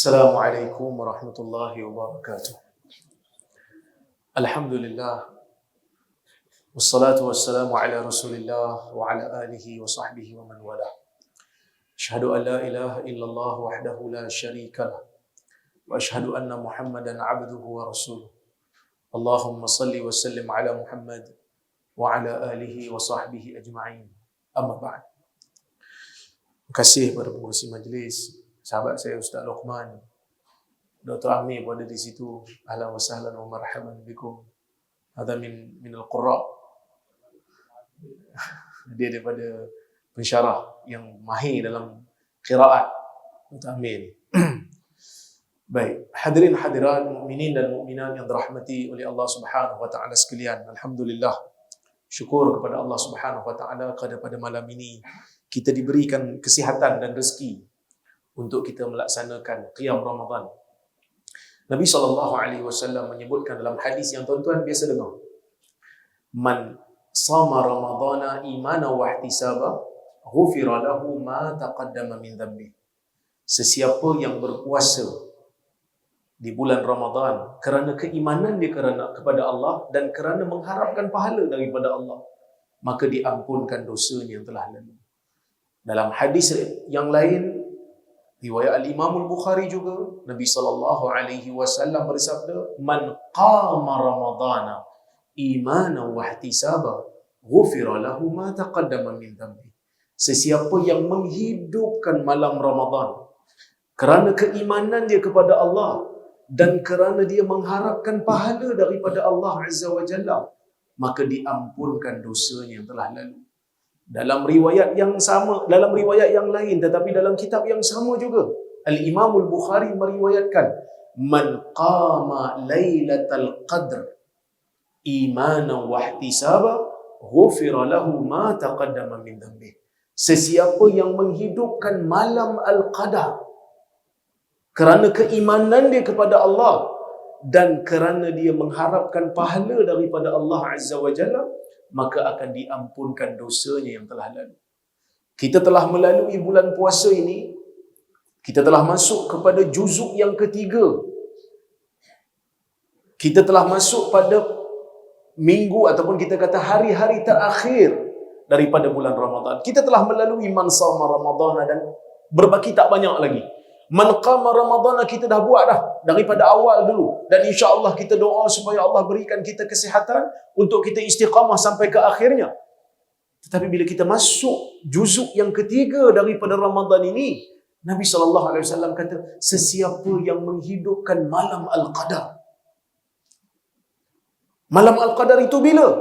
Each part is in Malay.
السلام عليكم ورحمة الله وبركاته. الحمد لله والصلاة والسلام على رسول الله وعلى آله وصحبه ومن والاه. أشهد أن لا إله إلا الله وحده لا شريك له وأشهد أن محمدا عبده ورسوله. اللهم صل وسلم على محمد وعلى آله وصحبه أجمعين. أما بعد. Terima kasih kepada pengurusi majlis, sahabat saya Ustaz Luqman, Dr. Amir pun ada di situ. Ahlan wa sahlan wa marhaban bikum. Hadha min min al-qurra. Dia daripada pensyarah yang mahir dalam qiraat Dr. Amir. Baik, hadirin hadirat mukminin dan mukminat yang dirahmati oleh Allah Subhanahu wa taala sekalian. Alhamdulillah. Syukur kepada Allah Subhanahu wa taala pada malam ini kita diberikan kesihatan dan rezeki untuk kita melaksanakan qiyam Ramadan. Nabi SAW menyebutkan dalam hadis yang tuan-tuan biasa dengar. Man sama Ramadana imana wa ihtisaba ghufira lahu ma taqaddama min dhanbi. Sesiapa yang berpuasa di bulan Ramadan kerana keimanan dia kerana kepada Allah dan kerana mengharapkan pahala daripada Allah, maka diampunkan dosanya yang telah lalu. Dalam hadis yang lain riwayat al-Imam al-Bukhari juga Nabi sallallahu alaihi wasallam bersabda man qama ramadana imanan wa ihtisaba ghufira lahu ma taqaddama min dhanbi. Sesiapa yang menghidupkan malam Ramadan kerana keimanan dia kepada Allah dan kerana dia mengharapkan pahala daripada Allah azza wa jalla maka diampunkan dosanya yang telah lalu dalam riwayat yang sama dalam riwayat yang lain tetapi dalam kitab yang sama juga. Al-Imam Al-Bukhari meriwayatkan man qama lailatal qadr imanan wa ihtisaba ghufira lahu ma taqaddama min dhanbi sesiapa yang menghidupkan malam al-qadar kerana keimanan dia kepada Allah dan kerana dia mengharapkan pahala daripada Allah Azza wa Jalla maka akan diampunkan dosanya yang telah lalu. Kita telah melalui bulan puasa ini, kita telah masuk kepada juzuk yang ketiga. Kita telah masuk pada minggu ataupun kita kata hari-hari terakhir daripada bulan Ramadan. Kita telah melalui mansama Ramadan dan berbaki tak banyak lagi. Man qama Ramadan kita dah buat dah daripada awal dulu dan insya-Allah kita doa supaya Allah berikan kita kesihatan untuk kita istiqamah sampai ke akhirnya. Tetapi bila kita masuk juzuk yang ketiga daripada Ramadan ini, Nabi sallallahu alaihi wasallam kata sesiapa yang menghidupkan malam al-qadar. Malam al-qadar itu bila?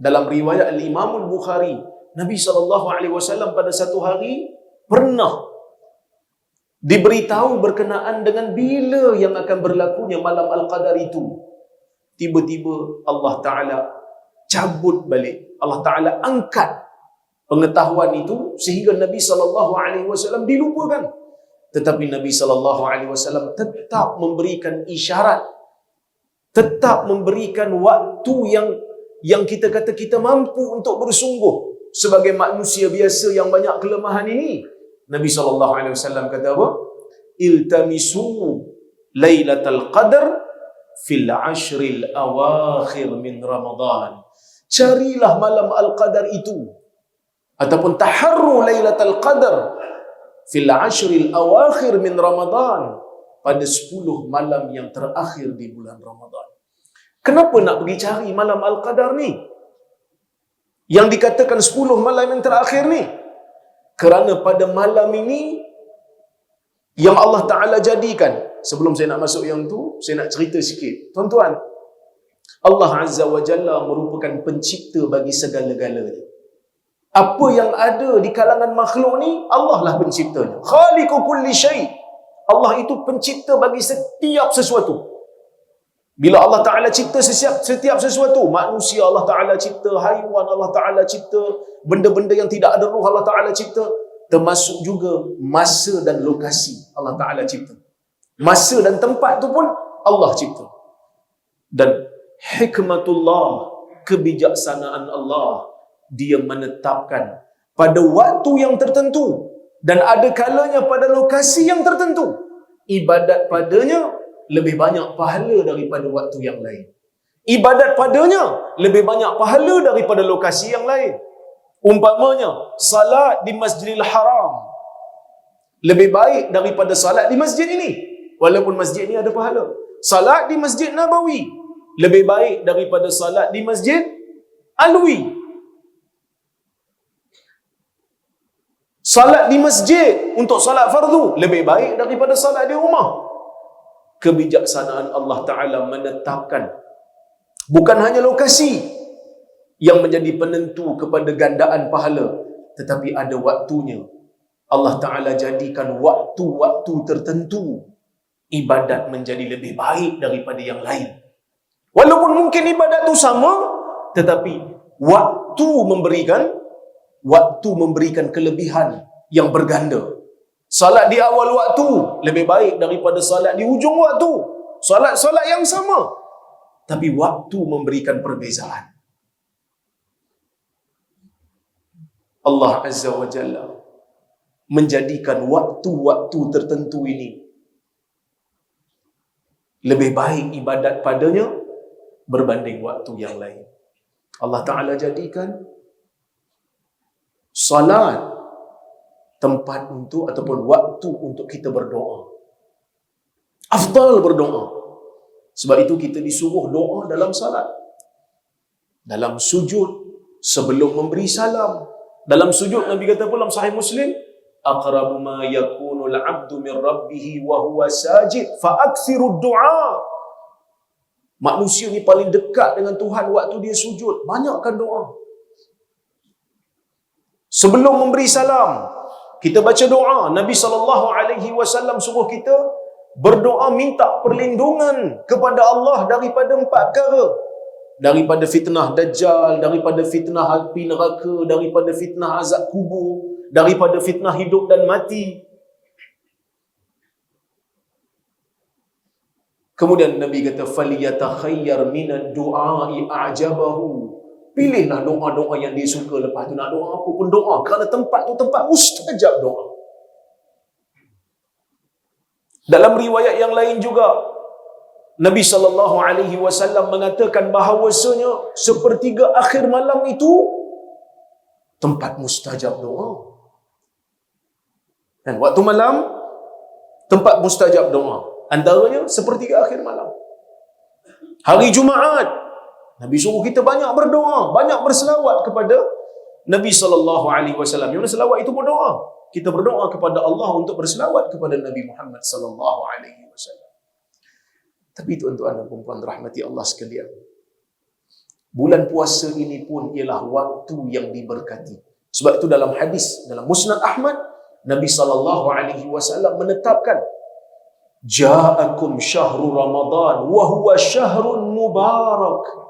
Dalam riwayat al-Imam al-Bukhari, Nabi sallallahu alaihi wasallam pada satu hari pernah diberitahu berkenaan dengan bila yang akan berlakunya malam Al-Qadar itu. Tiba-tiba Allah Ta'ala cabut balik. Allah Ta'ala angkat pengetahuan itu sehingga Nabi SAW dilupakan. Tetapi Nabi SAW tetap memberikan isyarat. Tetap memberikan waktu yang yang kita kata kita mampu untuk bersungguh sebagai manusia biasa yang banyak kelemahan ini Nabi SAW kata apa? Iltamisu laylatal qadr fil ashril awakhir min Ramadan. Carilah malam al-qadar itu. Ataupun taharru laylatal qadr fil ashril awakhir min Ramadan. Pada 10 malam yang terakhir di bulan Ramadan. Kenapa nak pergi cari malam al-qadar ni? Yang dikatakan 10 malam yang terakhir ni? Kerana pada malam ini yang Allah Ta'ala jadikan sebelum saya nak masuk yang tu saya nak cerita sikit. Tuan-tuan Allah Azza wa Jalla merupakan pencipta bagi segala-galanya. Apa yang ada di kalangan makhluk ni Allah lah penciptanya. Khaliqu kulli syai. Allah itu pencipta bagi setiap sesuatu bila Allah Ta'ala cipta setiap, setiap sesuatu, manusia Allah Ta'ala cipta, haiwan Allah Ta'ala cipta, benda-benda yang tidak ada ruh Allah Ta'ala cipta, termasuk juga masa dan lokasi Allah Ta'ala cipta. Masa dan tempat tu pun Allah cipta. Dan hikmatullah, kebijaksanaan Allah, dia menetapkan pada waktu yang tertentu dan ada kalanya pada lokasi yang tertentu ibadat padanya lebih banyak pahala daripada waktu yang lain. Ibadat padanya lebih banyak pahala daripada lokasi yang lain. Umpamanya, salat di Masjidil Haram lebih baik daripada salat di masjid ini. Walaupun masjid ini ada pahala. Salat di Masjid Nabawi lebih baik daripada salat di Masjid Alwi. Salat di masjid untuk salat fardu lebih baik daripada salat di rumah. Kebijaksanaan Allah Ta'ala menetapkan. Bukan hanya lokasi yang menjadi penentu kepada gandaan pahala tetapi ada waktunya. Allah Ta'ala jadikan waktu-waktu tertentu ibadat menjadi lebih baik daripada yang lain. Walaupun mungkin ibadat itu sama tetapi waktu memberikan waktu memberikan kelebihan yang berganda salat di awal waktu lebih baik daripada salat di hujung waktu. Salat-salat yang sama. Tapi waktu memberikan perbezaan. Allah Azza wa Jalla menjadikan waktu-waktu tertentu ini lebih baik ibadat padanya berbanding waktu yang lain. Allah Ta'ala jadikan salat tempat untuk ataupun waktu untuk kita berdoa. Afdal berdoa. Sebab itu kita disuruh doa dalam salat. Dalam sujud, sebelum memberi salam, dalam sujud Nabi kata pun dalam sahih Muslim, aqrabu ma yakunu al-'abdu min rabbih wa huwa sajid fa akthiru du'a. Manusia ni paling dekat dengan Tuhan waktu dia sujud, banyakkan doa. Sebelum memberi salam, kita baca doa. Nabi sallallahu alaihi wasallam suruh kita berdoa minta perlindungan kepada Allah daripada empat perkara daripada fitnah dajjal, daripada fitnah api neraka, daripada fitnah azab kubur, daripada fitnah hidup dan mati. Kemudian Nabi kata falyatakhayyar min ad-du'a'i a'jabahu. Pilihlah doa-doa yang dia suka lepas tu nak doa apa pun doa kerana tempat tu tempat mustajab doa. Dalam riwayat yang lain juga Nabi sallallahu alaihi wasallam mengatakan bahawasanya sepertiga akhir malam itu tempat mustajab doa. Dan waktu malam tempat mustajab doa. Antaranya sepertiga akhir malam. Hari Jumaat Nabi suruh kita banyak berdoa, banyak berselawat kepada Nabi sallallahu alaihi wasallam. Yang selawat itu berdoa. Kita berdoa kepada Allah untuk berselawat kepada Nabi Muhammad sallallahu alaihi wasallam. Tapi tuan-tuan dan puan rahmati Allah sekalian. Bulan puasa ini pun ialah waktu yang diberkati. Sebab itu dalam hadis dalam Musnad Ahmad Nabi sallallahu alaihi wasallam menetapkan Ja'akum syahru Ramadan wa huwa syahrun mubarak.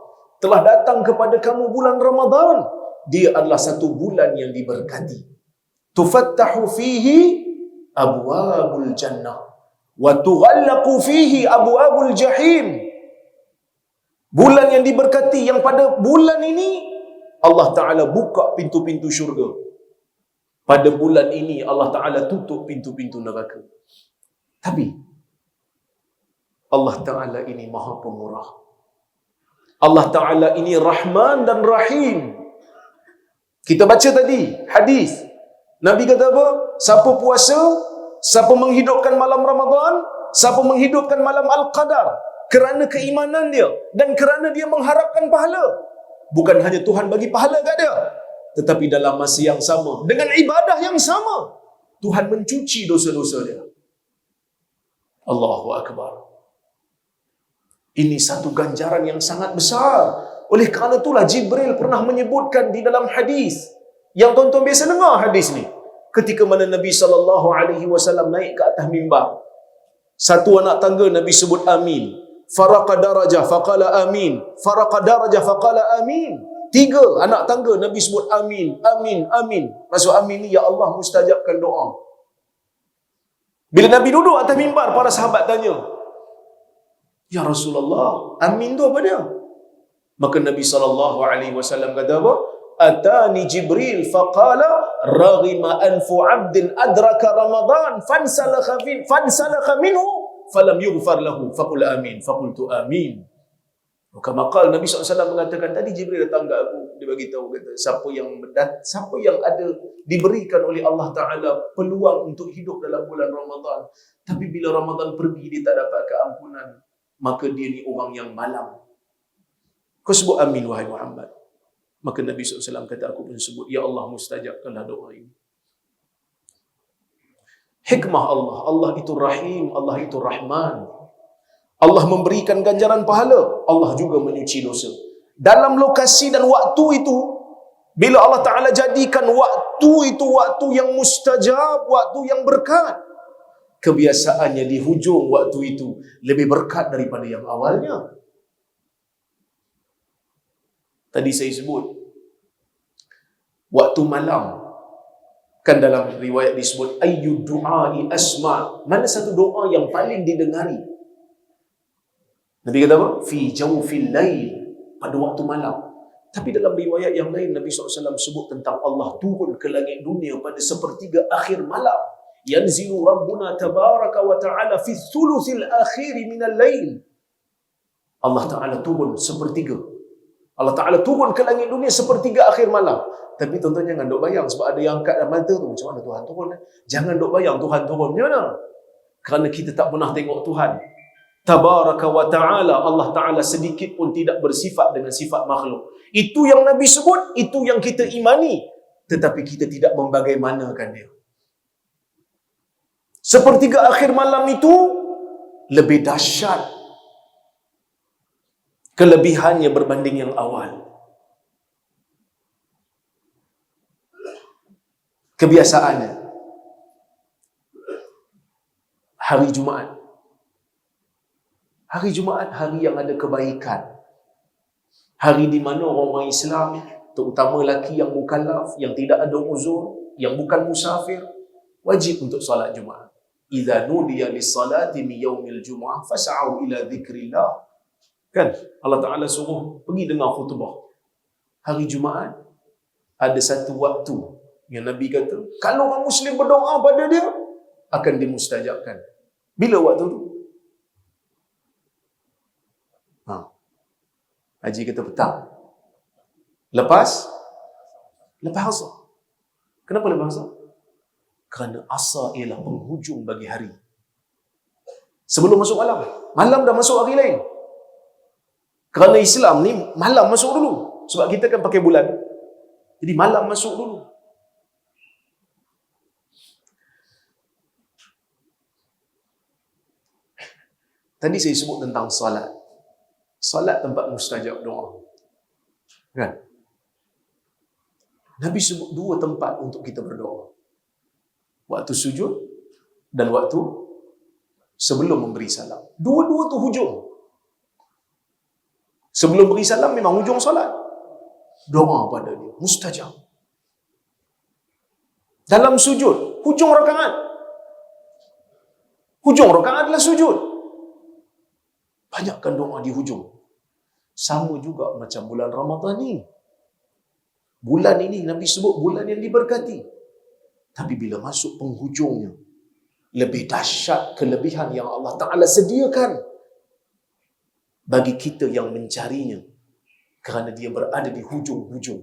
Telah datang kepada kamu bulan Ramadan. Dia adalah satu bulan yang diberkati. Tufattahu fihi abwabul jannah wa tughallaqu fihi abwabul jahim bulan yang diberkati yang pada bulan ini Allah taala buka pintu-pintu syurga pada bulan ini Allah taala tutup pintu-pintu neraka tapi Allah taala ini maha pemurah Allah taala ini rahman dan rahim kita baca tadi hadis Nabi kata apa siapa puasa Siapa menghidupkan malam Ramadan, siapa menghidupkan malam Al-Qadar kerana keimanan dia dan kerana dia mengharapkan pahala. Bukan hanya Tuhan bagi pahala kat dia, tetapi dalam masa yang sama dengan ibadah yang sama, Tuhan mencuci dosa-dosa dia. Allahu akbar. Ini satu ganjaran yang sangat besar. Oleh kerana itulah Jibril pernah menyebutkan di dalam hadis yang tuan-tuan biasa dengar hadis ni ketika mana Nabi sallallahu alaihi wasallam naik ke atas mimbar. Satu anak tangga Nabi sebut amin. Faraqa darajah faqala amin. Faraqa darajah faqala amin. Tiga anak tangga Nabi sebut amin, amin, amin. Maksud amin ni ya Allah mustajabkan doa. Bila Nabi duduk atas mimbar, para sahabat tanya, Ya Rasulullah, amin tu apa dia? Maka Nabi sallallahu alaihi wasallam kata apa? atani Jibril faqala raghima anfu 'abdin adraka Ramadan fansalakha min fansalakha minhu falam yughfar lahu faqul amin faqultu amin Kama qala Nabi SAW mengatakan tadi Jibril datang ke aku dia bagi tahu kata siapa yang siapa yang ada diberikan oleh Allah Taala peluang untuk hidup dalam bulan Ramadan tapi bila Ramadan pergi dia tak dapat keampunan maka dia ni orang yang malam. Kau sebut amin wahai Muhammad. Maka Nabi SAW kata aku pun sebut ya Allah mustajabkanlah doa ini. Hikmah Allah, Allah itu Rahim, Allah itu Rahman. Allah memberikan ganjaran pahala, Allah juga menyuci dosa. Dalam lokasi dan waktu itu, bila Allah Ta'ala jadikan waktu itu waktu yang mustajab, waktu yang berkat. Kebiasaannya di hujung waktu itu lebih berkat daripada yang awalnya. Tadi saya sebut, waktu malam, kan dalam riwayat disebut, ayyud du'ai asma' mana satu doa yang paling didengari Nabi kata apa? Fi jawfil lail. Pada waktu malam. Tapi dalam riwayat yang lain, Nabi SAW sebut tentang Allah turun ke langit dunia pada sepertiga akhir malam. Rabbuna tabaraka wa ta'ala fi thuluthil akhiri minal lail. Allah Ta'ala turun sepertiga. Allah Ta'ala turun ke langit dunia sepertiga akhir malam. Tapi tuan-tuan jangan duk bayang sebab ada yang angkat mata tu. Macam mana Tuhan turun? Eh? Jangan duk bayang Tuhan turun. Macam mana? Kerana kita tak pernah tengok Tuhan tabaraka wa ta'ala Allah ta'ala sedikit pun tidak bersifat dengan sifat makhluk itu yang Nabi sebut itu yang kita imani tetapi kita tidak membagaimanakan dia sepertiga akhir malam itu lebih dahsyat kelebihannya berbanding yang awal kebiasaannya hari Jumaat Hari Jumaat hari yang ada kebaikan. Hari di mana orang-orang Islam, terutama lelaki yang mukallaf, yang tidak ada uzur, yang bukan musafir, wajib untuk salat Jumaat. Idza nudiya lis-salati min yaumil Jumu'ah fas'au ila dzikrillah. Kan? Allah Taala suruh pergi dengar khutbah. Hari Jumaat ada satu waktu yang Nabi kata, kalau orang Muslim berdoa pada dia akan dimustajabkan. Bila waktu tu? Haji kata petang. Lepas? Lepas asar. Kenapa lepas asar? Kerana asar ialah penghujung bagi hari. Sebelum masuk malam. Malam dah masuk hari lain. Kerana Islam ni malam masuk dulu. Sebab kita kan pakai bulan. Jadi malam masuk dulu. Tadi saya sebut tentang salat. Salat tempat mustajab doa. Kan? Nabi sebut dua tempat untuk kita berdoa. Waktu sujud dan waktu sebelum memberi salam. Dua-dua tu hujung. Sebelum beri salam memang hujung salat. Doa pada dia. Mustajab. Dalam sujud, hujung rakaat. Hujung rakaat adalah sujud. Banyakkan doa di hujung. Sama juga macam bulan Ramadhan ni. Bulan ini Nabi sebut bulan yang diberkati. Tapi bila masuk penghujungnya, lebih dahsyat kelebihan yang Allah Ta'ala sediakan bagi kita yang mencarinya. Kerana dia berada di hujung-hujung.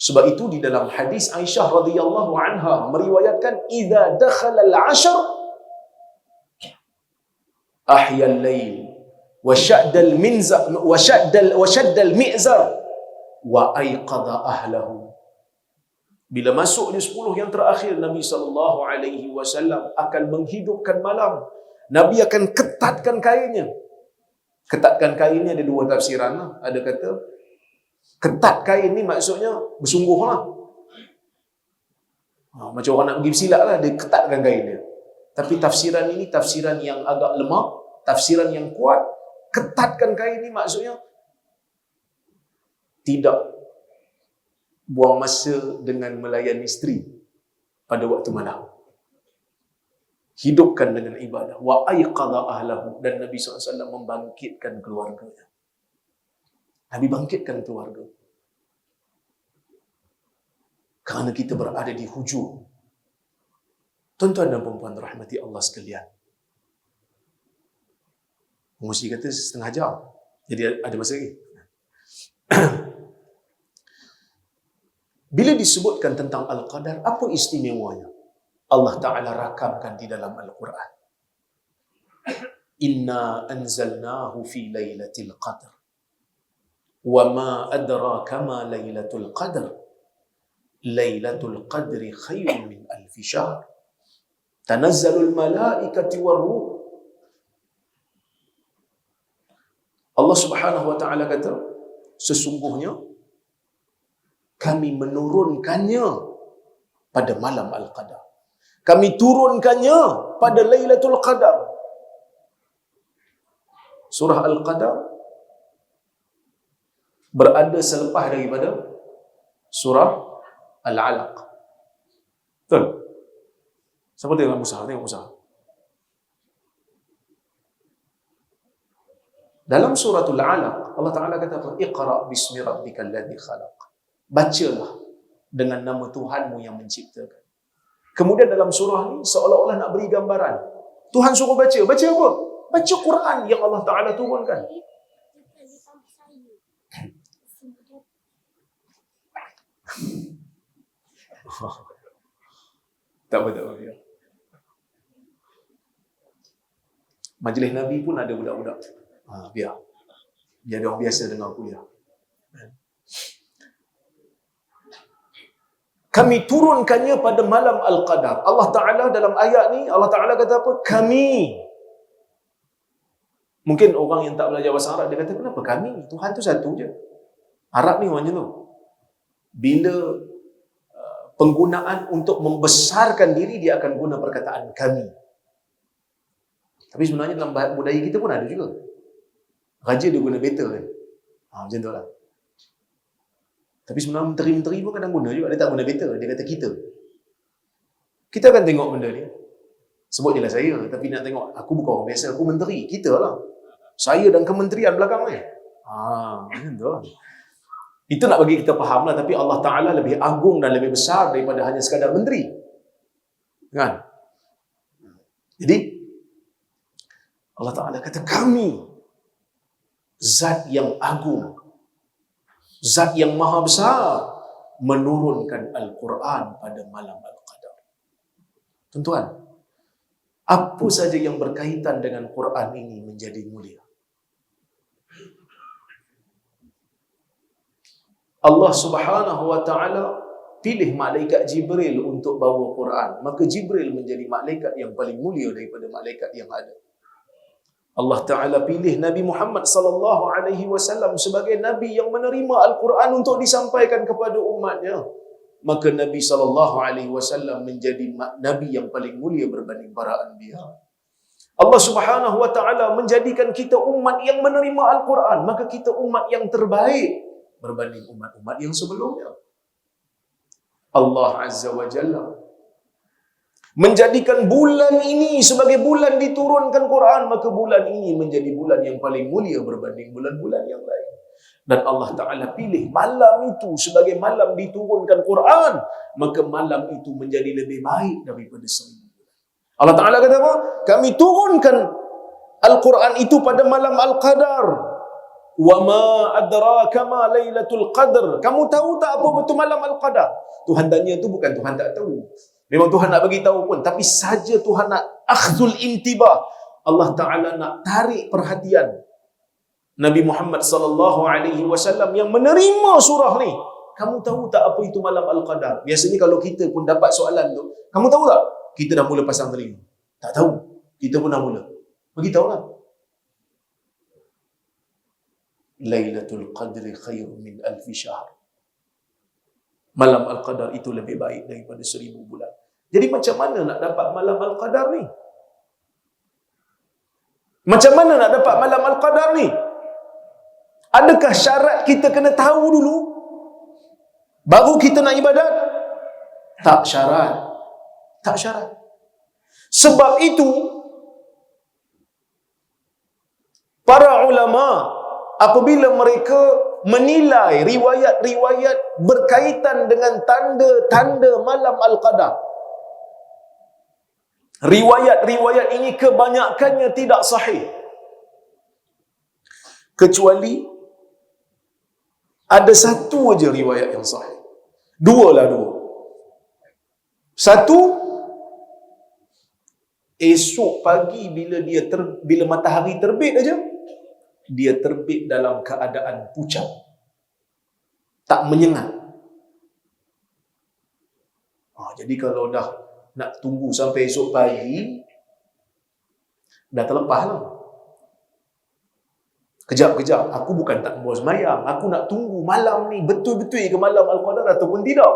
Sebab itu di dalam hadis Aisyah radhiyallahu anha meriwayatkan idza dakhala al-ashr ahya al-lail wasyaddal minza wasyaddal wasyaddal mi'zar wa aiqadha ahlahu bila masuk di 10 yang terakhir Nabi sallallahu alaihi wasallam akan menghidupkan malam. Nabi akan ketatkan kainnya. Ketatkan kain ni ada dua tafsiran lah. ada kata ketat kain ni maksudnya bersungguh lah ha, macam orang nak pergi bersilat lah dia ketatkan kain dia. Tapi tafsiran ini tafsiran yang agak lemah tafsiran yang kuat ketatkan kain ni maksudnya tidak buang masa dengan melayan isteri pada waktu malam. Hidupkan dengan ibadah. Wa ayqadha ahlahu. Dan Nabi SAW membangkitkan keluarganya. Nabi bangkitkan keluarga. Kerana kita berada di hujung. Tuan-tuan dan perempuan rahmati Allah sekalian. Pengusi kata setengah jam. Jadi ada masa lagi. Bila disebutkan tentang Al-Qadar, apa istimewanya? Allah Ta'ala rakamkan di dalam Al-Quran. Inna anzalnahu fi laylatil qadr. Wa ma adraka ma laylatul qadr. Laylatul qadri khairun min alfi syahr. Tanazzalul malaikati warruh. Allah Subhanahu wa taala kata, sesungguhnya kami menurunkannya pada malam Al-Qadar. Kami turunkannya pada Lailatul Qadar. Surah Al-Qadar berada selepas daripada surah Al-Alaq. Betul? Siapa tengok Musa? Tengok Musa. Dalam suratul Alaq, Allah Ta'ala kata? Iqra bismi rabbika alladhi khalaq. Bacalah dengan nama Tuhanmu yang menciptakan. Kemudian dalam surah ni seolah-olah nak beri gambaran. Tuhan suruh baca. Baca apa? Baca Quran yang Allah Ta'ala turunkan. tak apa, tak apa. Ya. Majlis Nabi pun ada budak-budak. Ha, biar. Biar dia orang biasa dengar kuliah. Kami turunkannya pada malam Al-Qadar. Allah Ta'ala dalam ayat ni, Allah Ta'ala kata apa? Kami. Mungkin orang yang tak belajar bahasa Arab, dia kata, kenapa kami? Tuhan tu satu je. Arab ni macam tu. Bila uh, penggunaan untuk membesarkan diri, dia akan guna perkataan kami. Tapi sebenarnya dalam budaya kita pun ada juga. Raja dia guna better kan. Ha, macam tu lah. Tapi sebenarnya menteri-menteri pun kadang guna juga. Dia tak guna better. Dia kata kita. Kita akan tengok benda ni. Sebut je lah saya. Tapi nak tengok. Aku bukan orang biasa. Aku menteri. Kita lah. Saya dan kementerian belakang ni. Ha, macam tu lah. Itu nak bagi kita faham lah. Tapi Allah Ta'ala lebih agung dan lebih besar daripada hanya sekadar menteri. Kan? Jadi, Allah Ta'ala kata kami zat yang agung zat yang maha besar menurunkan Al-Quran pada malam Al-Qadar. Tuan-tuan, apa saja yang berkaitan dengan Quran ini menjadi mulia. Allah Subhanahu wa taala pilih malaikat Jibril untuk bawa Quran, maka Jibril menjadi malaikat yang paling mulia daripada malaikat yang ada. Allah Taala pilih Nabi Muhammad sallallahu alaihi wasallam sebagai nabi yang menerima Al-Quran untuk disampaikan kepada umatnya. Maka Nabi sallallahu alaihi wasallam menjadi nabi yang paling mulia berbanding para anbiya. Allah Subhanahu wa taala menjadikan kita umat yang menerima Al-Quran, maka kita umat yang terbaik berbanding umat-umat yang sebelumnya. Allah Azza wa Jalla menjadikan bulan ini sebagai bulan diturunkan Quran maka bulan ini menjadi bulan yang paling mulia berbanding bulan-bulan yang lain. Dan Allah Taala pilih malam itu sebagai malam diturunkan Quran maka malam itu menjadi lebih baik daripada seribu Allah Taala kata apa? Kami turunkan Al-Quran itu pada malam Al-Qadar. Wa ma adraka ma lailatul qadr. Kamu tahu tak apa betul malam Al-Qadar? Tuhan tanya itu bukan Tuhan tak tahu Memang Tuhan nak bagi tahu pun, tapi saja Tuhan nak akhzul intibah. Allah Taala nak tarik perhatian Nabi Muhammad sallallahu alaihi wasallam yang menerima surah ni. Kamu tahu tak apa itu malam al-qadar? Biasanya kalau kita pun dapat soalan tu, kamu tahu tak? Kita dah mula pasang telinga. Tak tahu. Kita pun dah mula. Bagi tahulah. Lailatul Qadri khairun min alfi syahr. Malam Al-Qadar itu lebih baik daripada seribu bulan. Jadi macam mana nak dapat malam Al-Qadar ni? Macam mana nak dapat malam Al-Qadar ni? Adakah syarat kita kena tahu dulu? Baru kita nak ibadat? Tak syarat. Tak syarat. Sebab itu, para ulama apabila mereka menilai riwayat-riwayat berkaitan dengan tanda-tanda malam Al-Qadar. Riwayat-riwayat ini kebanyakannya tidak sahih. Kecuali ada satu aja riwayat yang sahih. Dua lah dua. Satu, esok pagi bila dia ter, bila matahari terbit aja, dia terbit dalam keadaan pucat. Tak menyengat. Ha, jadi kalau dah nak tunggu sampai esok pagi, dah terlepas lah. Kejap-kejap, aku bukan tak mau semayang. Aku nak tunggu malam ni betul-betul ke malam Al-Qadar ataupun tidak.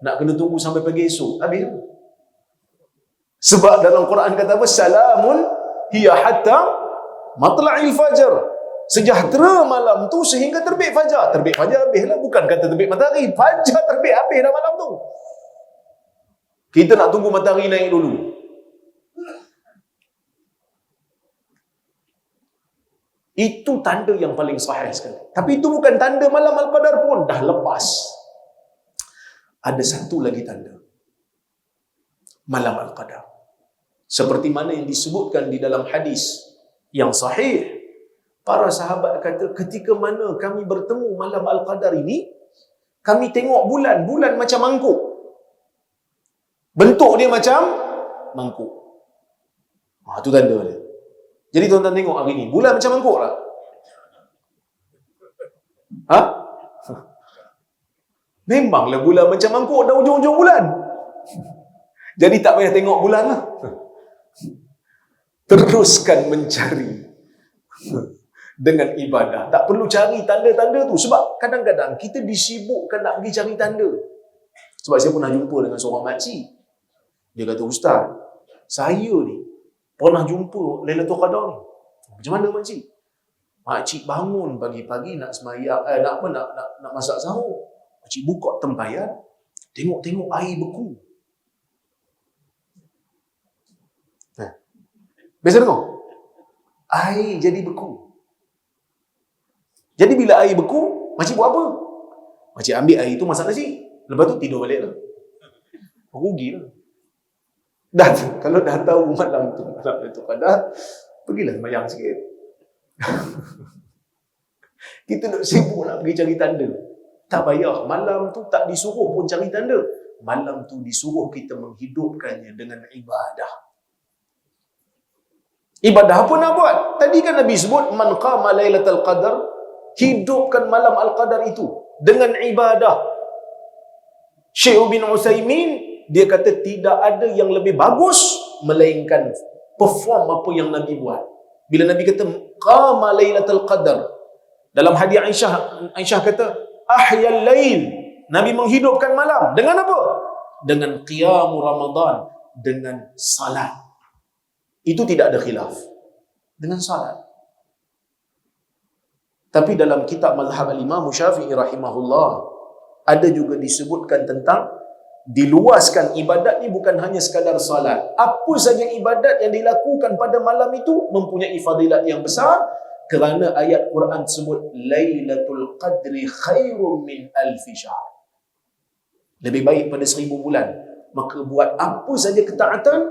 Nak kena tunggu sampai pagi esok. Habis tu. Sebab dalam Quran kata apa? Salamun hiya hatta matla'il fajar. Sejahtera malam tu sehingga terbit fajar. Terbit fajar habislah. Bukan kata terbit matahari. Fajar terbit habis dah malam tu. Kita nak tunggu matahari naik dulu. Itu tanda yang paling sahih sekali. Tapi itu bukan tanda malam Al-Qadar pun. Dah lepas. Ada satu lagi tanda. Malam Al-Qadar. Seperti mana yang disebutkan di dalam hadis yang sahih. Para sahabat kata ketika mana kami bertemu malam Al-Qadar ini, kami tengok bulan. Bulan macam mangkuk. Bentuk dia macam mangkuk. Ha, itu tanda dia. Jadi tuan-tuan tengok hari ni, bulan macam mangkuk lah. Ha? Memanglah bulan macam mangkuk dah ujung-ujung bulan. Jadi tak payah tengok bulan lah. Teruskan mencari dengan ibadah. Tak perlu cari tanda-tanda tu. Sebab kadang-kadang kita disibukkan nak pergi cari tanda. Sebab saya pernah jumpa dengan seorang makcik. Dia kata, Ustaz, saya ni pernah jumpa Lailatul Qadar ni. Macam mana makcik? Makcik bangun pagi-pagi nak semayang, eh, nak apa, nak, nak, nak masak sahur. Makcik buka tempayan, tengok-tengok air beku. Eh. Biasa tengok? Air jadi beku. Jadi bila air beku, makcik buat apa? Makcik ambil air tu masak nasi. Lepas tu tidur balik lah. Rugi lah. Dan kalau dah tahu malam tu malam itu pada pergilah semayang sikit. kita nak sibuk nak pergi cari tanda. Tak payah. Malam tu tak disuruh pun cari tanda. Malam tu disuruh kita menghidupkannya dengan ibadah. Ibadah apa nak buat? Tadi kan Nabi sebut man qama lailatul qadar hidupkan malam al-qadar itu dengan ibadah. Syekh bin Utsaimin dia kata tidak ada yang lebih bagus melainkan perform apa yang Nabi buat. Bila Nabi kata qama lailatul qadar dalam hadis Aisyah Aisyah kata ahyal lail Nabi menghidupkan malam dengan apa? Dengan qiyam Ramadan dengan salat. Itu tidak ada khilaf. Dengan salat. Tapi dalam kitab mazhab al-Imam Syafi'i rahimahullah ada juga disebutkan tentang diluaskan ibadat ni bukan hanya sekadar salat. Apa saja ibadat yang dilakukan pada malam itu mempunyai fadilat yang besar kerana ayat Quran sebut Lailatul Qadri khairum min alfi syahr. Lebih baik pada seribu bulan. Maka buat apa saja ketaatan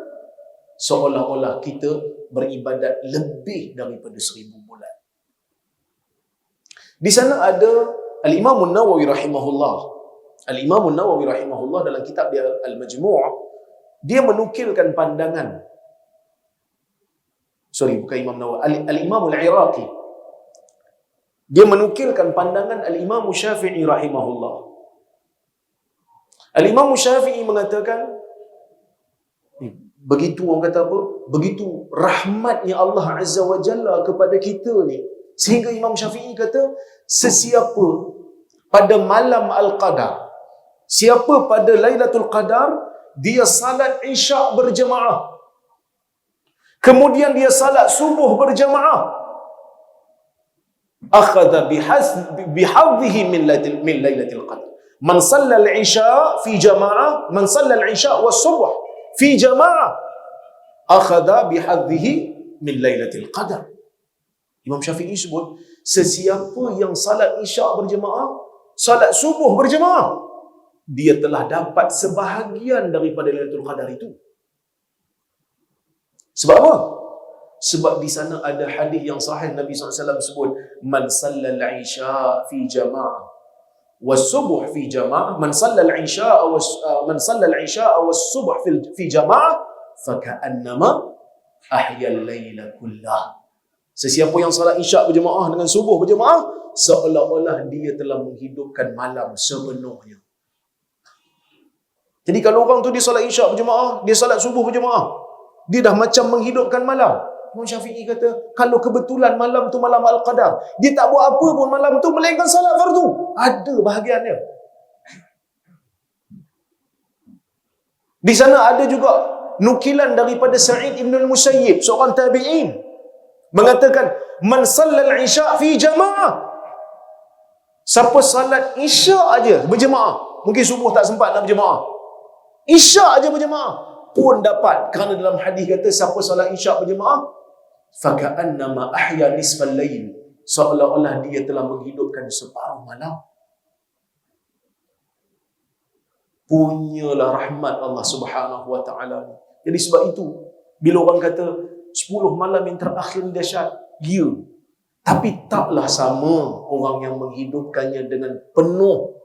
seolah-olah kita beribadat lebih daripada seribu bulan. Di sana ada Al-Imam Nawawi rahimahullah Al-Imam Nawawi rahimahullah dalam kitab dia Al-Majmu' dia menukilkan pandangan. Sorry bukan Imam Nawawi Al-Imam Al-Iraqi. Dia menukilkan pandangan Al-Imam Syafi'i rahimahullah. Al-Imam Syafi'i mengatakan begitu orang kata apa? Begitu rahmatnya Allah Azza wa Jalla kepada kita ni. Sehingga Imam Syafi'i kata sesiapa pada malam Al-Qadar Siapa pada Lailatul Qadar dia salat Isyak berjemaah. Kemudian dia salat subuh berjemaah. Akhadha bihaz bihadhihi min min lailatul qadar. Man salla al-isya fi jamaah, man salla al-isya was subuh fi jamaah akhadha bihadhihi min lailatul qadar. Imam Syafi'i sebut sesiapa yang salat isyak berjemaah, salat subuh berjemaah, dia telah dapat sebahagian daripada Lailatul Qadar itu. Sebab apa? Sebab di sana ada hadis yang sahih Nabi SAW sebut man sallal isya fi jama'ah wa subuh fi jama'ah man sallal isya aw uh, man sallal isya aw subuh fi fi jama'ah faka'annama ahya al-laila kullah. Sesiapa yang salat isyak berjemaah dengan subuh berjemaah seolah-olah dia telah menghidupkan malam sepenuhnya. Jadi kalau orang tu dia salat isyak berjemaah, dia salat subuh berjemaah, dia dah macam menghidupkan malam. Imam Syafi'i kata, kalau kebetulan malam tu malam Al-Qadar, dia tak buat apa pun malam tu melainkan salat fardu. Ada bahagian dia. Di sana ada juga nukilan daripada Sa'id Ibn Al-Musayyib, seorang tabi'in. Mengatakan, Man sallal isya' fi jama'ah. Siapa salat isya' aja berjemaah. Mungkin subuh tak sempat nak berjemaah. Isya' aja berjemaah. Pun dapat. Kerana dalam hadis kata siapa solat isyak berjemaah? Faka'annama ahya nisfal lail. Seolah-olah dia telah menghidupkan separuh malam. Punyalah rahmat Allah Subhanahu wa taala jadi sebab itu bila orang kata 10 malam yang terakhir dahsyat ya. Tapi taklah sama orang yang menghidupkannya dengan penuh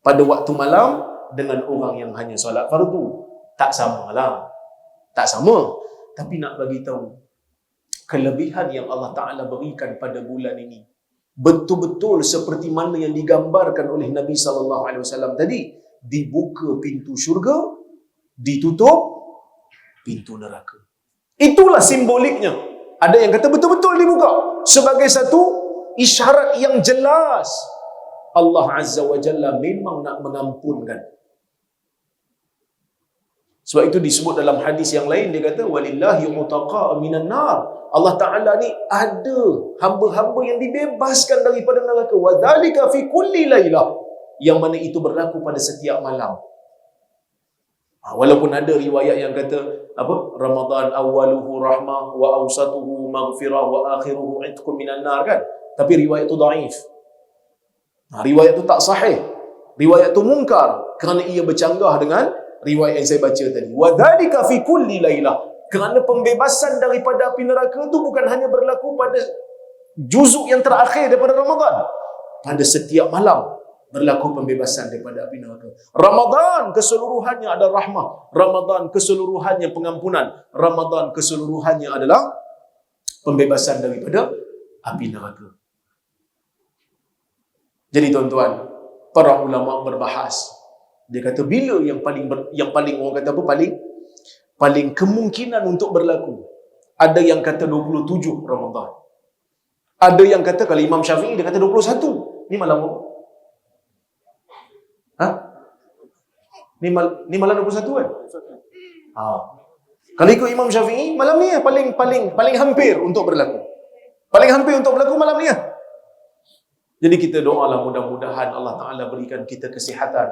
pada waktu malam dengan orang yang hanya solat fardu. Tak sama lah. Tak sama. Tapi nak bagi tahu kelebihan yang Allah Ta'ala berikan pada bulan ini betul-betul seperti mana yang digambarkan oleh Nabi Sallallahu Alaihi Wasallam tadi dibuka pintu syurga ditutup pintu neraka. Itulah simboliknya. Ada yang kata betul-betul dibuka sebagai satu isyarat yang jelas. Allah Azza wa Jalla memang nak mengampunkan sebab itu disebut dalam hadis yang lain dia kata walillahi mutaqa minan nar. Allah Taala ni ada hamba-hamba yang dibebaskan daripada neraka. Wadzalika fi kulli lailah. Yang mana itu berlaku pada setiap malam. Ha, walaupun ada riwayat yang kata apa Ramadan awaluhu rahmah wa awsatuhu maghfirah wa akhiruhu itqun minan nar kan. Tapi riwayat itu daif. Ha, riwayat itu tak sahih. Riwayat itu mungkar kerana ia bercanggah dengan riwayat yang saya baca tadi. Wa dzalika fi kulli lailah. Kerana pembebasan daripada api neraka itu bukan hanya berlaku pada juzuk yang terakhir daripada Ramadan. Pada setiap malam berlaku pembebasan daripada api neraka. Ramadan keseluruhannya ada rahmah. Ramadan keseluruhannya pengampunan. Ramadan keseluruhannya adalah pembebasan daripada api neraka. Jadi tuan-tuan, para ulama berbahas dia kata bila yang paling ber, yang paling orang kata apa paling paling kemungkinan untuk berlaku. Ada yang kata 27 Ramadan. Ada yang kata kalau Imam Syafi'i dia kata 21. Ni malam apa? Ha? Ni mal ni malam 21 kan? Ha. Kalau ikut Imam Syafi'i, malam ni paling paling paling hampir untuk berlaku. Paling hampir untuk berlaku malam ni. Jadi kita doalah mudah-mudahan Allah Taala berikan kita kesihatan,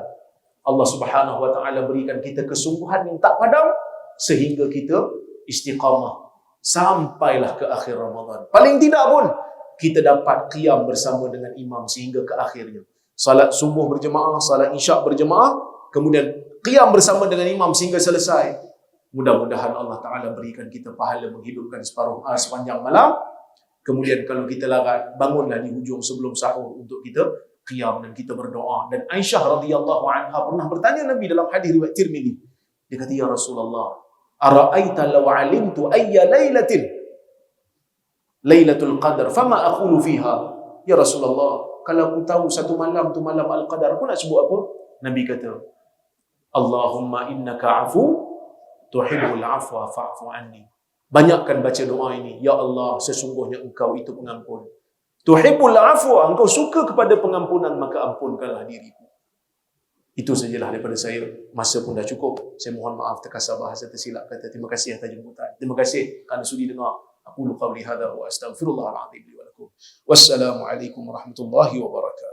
Allah Subhanahu wa taala berikan kita kesungguhan yang tak padam sehingga kita istiqamah sampailah ke akhir Ramadan. Paling tidak pun kita dapat qiyam bersama dengan imam sehingga ke akhirnya. Salat subuh berjemaah, salat isyak berjemaah, kemudian qiyam bersama dengan imam sehingga selesai. Mudah-mudahan Allah Taala berikan kita pahala menghidupkan separuh uh, sepanjang malam. Kemudian kalau kita larat, bangunlah di hujung sebelum sahur untuk kita qiyam dan kita berdoa. Dan Aisyah radhiyallahu anha pernah bertanya Nabi dalam hadis riwayat Tirmizi dia kata ya Rasulullah araaita law alimtu ayya lailatin lailatul qadar fama aqulu fiha? Ya Rasulullah kalau aku tahu satu malam tu malam al-qadar aku nak sebut apa? Nabi kata Allahumma innaka afu tuhibbul afwa fa'fu anni. Banyakkan baca doa ini. Ya Allah sesungguhnya engkau itu pengampun Tuhibbul afwa, engkau suka kepada pengampunan, maka ampunkanlah diriku. Itu sajalah daripada saya. Masa pun dah cukup. Saya mohon maaf terkasar bahasa tersilap kata. Terima kasih atas jemputan. Terima kasih kerana sudi dengar. Aku lupa qawli hadha wa astaghfirullahaladzim. Wassalamualaikum warahmatullahi wabarakatuh.